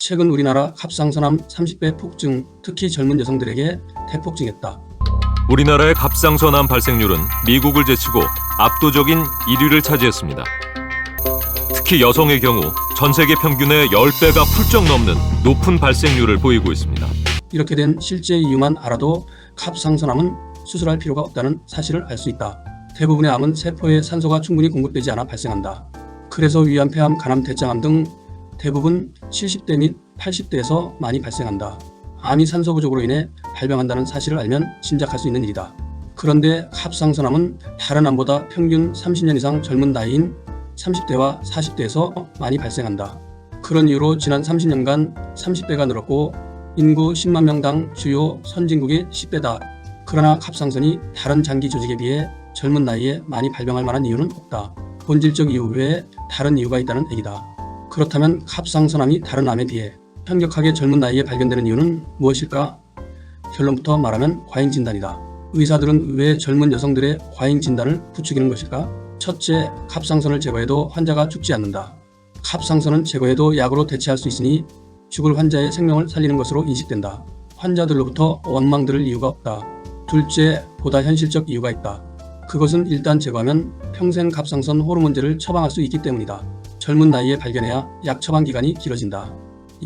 최근 우리나라 갑상선암 30배 폭증, 특히 젊은 여성들에게 대폭증했다. 우리나라의 갑상선암 발생률은 미국을 제치고 압도적인 1위를 차지했습니다. 특히 여성의 경우 전 세계 평균의 10배가 훌쩍 넘는 높은 발생률을 보이고 있습니다. 이렇게 된 실제 이유만 알아도 갑상선암은 수술할 필요가 없다는 사실을 알 수 있다. 대부분의 암은 세포에 산소가 충분히 공급되지 않아 발생한다. 그래서 위암, 폐암, 간암, 대장암 등 대부분 70대 및 80대에서 많이 발생한다. 암이 산소 부족으로 인해 발병한다는 사실을 알면 짐작할 수 있는 일이다. 그런데 갑상선암은 다른 암보다 평균 30년 이상 젊은 나이인 30대와 40대에서 많이 발생한다. 그런 이유로 지난 30년간 30배가 늘었고 인구 10만 명당 주요 선진국의 10배다. 그러나 갑상선이 다른 장기 조직에 비해 젊은 나이에 많이 발병할 만한 이유는 없다. 본질적 이유 외에 다른 이유가 있다는 얘기다. 그렇다면 갑상선암이 다른 암에 비해 현격하게 젊은 나이에 발견되는 이유는 무엇일까? 결론부터 말하면 과잉 진단이다. 의사들은 왜 젊은 여성들의 과잉 진단을 부추기는 것일까? 첫째, 갑상선을 제거해도 환자가 죽지 않는다. 갑상선은 제거해도 약으로 대체할 수 있으니 죽을 환자의 생명을 살리는 것으로 인식된다. 환자들로부터 원망 들을 이유가 없다. 둘째, 보다 현실적 이유가 있다. 그것은 일단 제거하면 평생 갑상선 호르몬제를 처방할 수 있기 때문이다. 젊은 나이에 발견해야 약 처방 기간이 길어진다.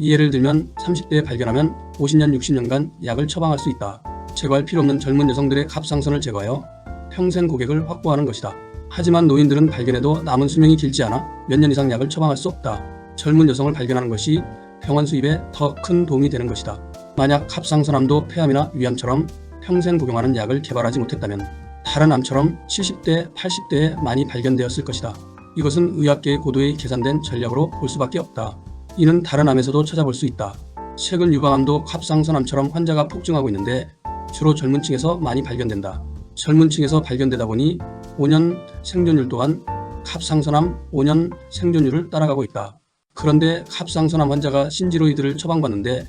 예를 들면 30대에 발견하면 50년, 60년간 약을 처방할 수 있다. 제거할 필요 없는 젊은 여성들의 갑상선을 제거하여 평생 고객을 확보하는 것이다. 하지만 노인들은 발견해도 남은 수명이 길지 않아 몇 년 이상 약을 처방할 수 없다. 젊은 여성을 발견하는 것이 병원 수입에 더 큰 도움이 되는 것이다. 만약 갑상선암도 폐암이나 위암처럼 평생 복용하는 약을 개발하지 못했다면 다른 암처럼 70대, 80대에 많이 발견되었을 것이다. 이것은 의학계의 고도의 계산된 전략으로 볼 수밖에 없다. 이는 다른 암에서도 찾아볼 수 있다. 최근 유방암도 갑상선암처럼 환자가 폭증하고 있는데 주로 젊은 층에서 많이 발견된다. 젊은 층에서 발견되다 보니 5년 생존율 또한 갑상선암 5년 생존율을 따라가고 있다. 그런데 갑상선암 환자가 신지로이드를 처방받는데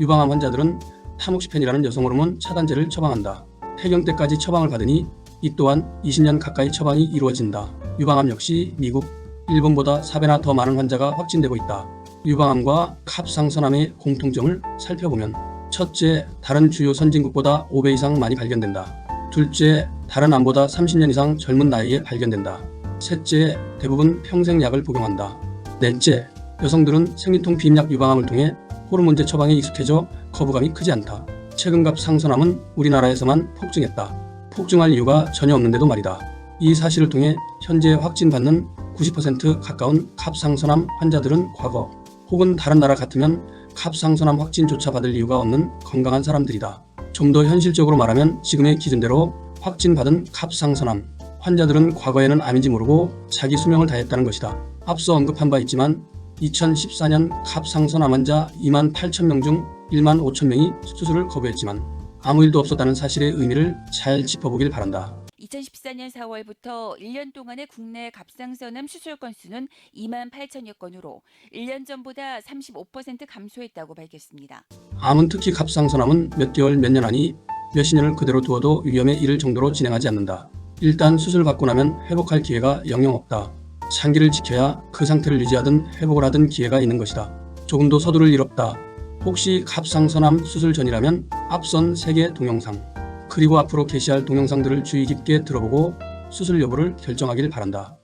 유방암 환자들은 타목시펜이라는 여성 호르몬 차단제를 처방한다. 폐경 때까지 처방을 받으니 이 또한 20년 가까이 처방이 이루어진다. 유방암 역시 미국, 일본보다 4배나 더 많은 환자가 확진되고 있다. 유방암과 갑상선암의 공통점을 살펴보면 첫째, 다른 주요 선진국보다 5배 이상 많이 발견된다. 둘째, 다른 암보다 30년 이상 젊은 나이에 발견된다. 셋째, 대부분 평생 약을 복용한다. 넷째, 여성들은 생리통 비임약 유방암을 통해 호르몬제 처방에 익숙해져 거부감이 크지 않다. 최근 갑상선암은 우리나라에서만 폭증했다. 폭증할 이유가 전혀 없는데도 말이다. 이 사실을 통해 현재 확진받는 90% 가까운 갑상선암 환자들은 과거 혹은 다른 나라 같으면 갑상선암 확진조차 받을 이유가 없는 건강한 사람들이다. 좀 더 현실적으로 말하면 지금의 기준대로 확진받은 갑상선암 환자들은 과거에는 암인지 모르고 자기 수명을 다했다는 것이다. 앞서 언급한 바 있지만 2014년 갑상선암 환자 2만 8천 명 중 1만 5천 명이 수술을 거부했지만 아무 일도 없었다는 사실의 의미를 잘 짚어보길 바란다. 2014년 4월부터 1년 동안의 국내 갑상선암 수술 건수는 2만 8천여 건으로 1년 전보다 35% 감소했다고 밝혔습니다. 암은 특히 갑상선암은 몇 개월 몇 년 아니 몇십 년을 그대로 두어도 위험에 이를 정도로 진행하지 않는다. 일단 수술 받고 나면 회복할 기회가 영영 없다. 장기를 지켜야 그 상태를 유지하든 회복을 하든 기회가 있는 것이다. 조금도 서두를 일 없다. 혹시 갑상선암 수술 전이라면 앞선 3개 동영상 그리고 앞으로 게시할 동영상들을 주의 깊게 들어보고 수술 여부를 결정하길 바란다.